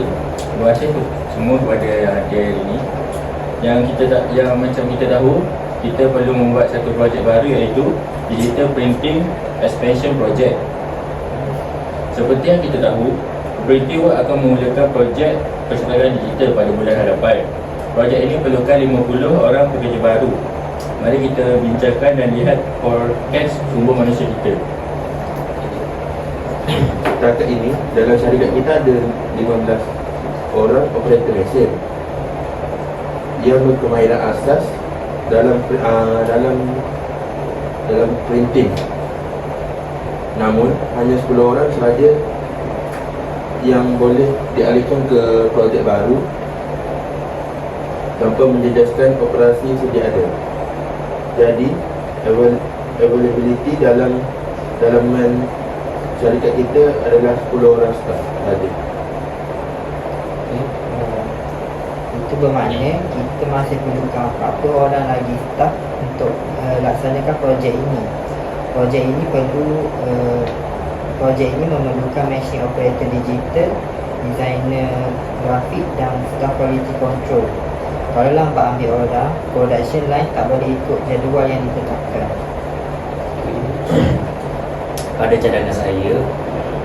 Terima kasih tu. Semua kepada yang ini. Yang kita tak, yang macam kita tahu Kita perlu membuat satu projek baru iaitu Digital Printing Expansion Project. Seperti yang kita tahu Work akan memulakan projek percetakan digital pada bulan hadapan. Projek ini perlukan 50 orang pekerja baru. Mari kita bincangkan dan lihat forecast sumber manusia kita Setakat ini, dalam syarikat kita ada 15 orang operator mesin yang berkemahiran asas dalam uh, dalam dalam printing. Namun hanya 10 orang sahaja yang boleh dialihkan ke projek baru tanpa menjejaskan operasi sedia ada. Jadi, avail- availability dalam dalaman syarikat kita adalah 10 orang staff sahaja. Uh, Itu bermakna kita masih perlukan 40 orang lagi staff untuk uh, laksanakan projek ini. Projek ini perlu uh, projek ini memerlukan machine operator digital, designer grafik dan staff quality control. Kalau lambat ambil orang, production line tak boleh ikut jadual yang ditetapkan. Pada cadangan saya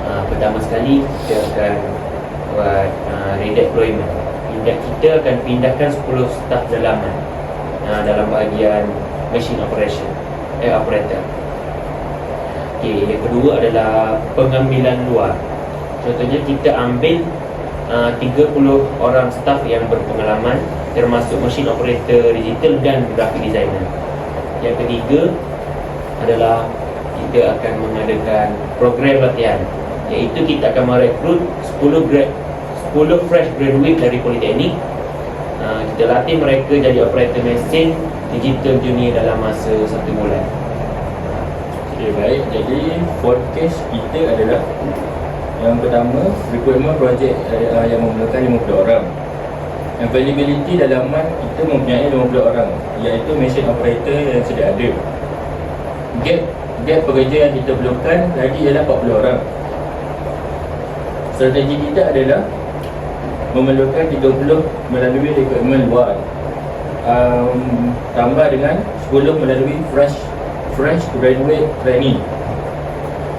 uh, pertama sekali kita akan buat uh, redeployment Pindah, kita akan pindahkan 10 staf dalaman uh, dalam bahagian machine operation eh operator. Okay, yang kedua adalah pengambilan luar. Contohnya kita ambil uh, 30 orang staf yang berpengalaman termasuk machine operator digital dan graphic designer. Yang ketiga adalah kita akan mengadakan program latihan iaitu kita akan merekrut 10 grad 10 fresh graduate dari politeknik uh, kita latih mereka jadi operator mesin digital junior dalam masa satu bulan Okay, baik. Jadi forecast kita adalah yang pertama, recruitment project uh, yang memerlukan 50 orang. Availability dalaman kita mempunyai 50 orang iaitu machine operator yang sedia ada. Gap gap pekerja yang kita perlukan lagi ialah 40 orang. Strategi kita adalah memerlukan 30 melalui recruitment luar. Um, tambah dengan 10 melalui fresh fresh graduate training.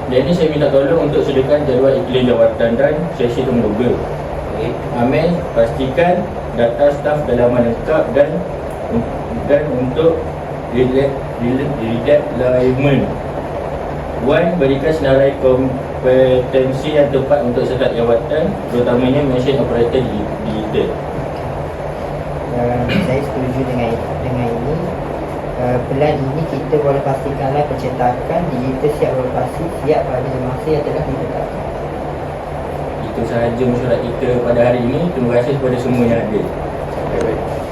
Jadi saya minta tolong untuk sediakan jadual iklim jawatan dan sesi dua. okay. Amel pastikan data staf dalaman lengkap dan dan untuk relate One, berikan senarai kompetensi yang tepat untuk setiap jawatan terutamanya mesin operator di digital. Dan saya setuju dengan dengan ini. Uh, pelan ini kita boleh pastikanlah percetakan digital siap beroperasi siap pada masa yang telah ditetapkan. Itu sahaja mesyuarat kita pada hari ini. Terima kasih kepada semua yang hadir. Baik-baik.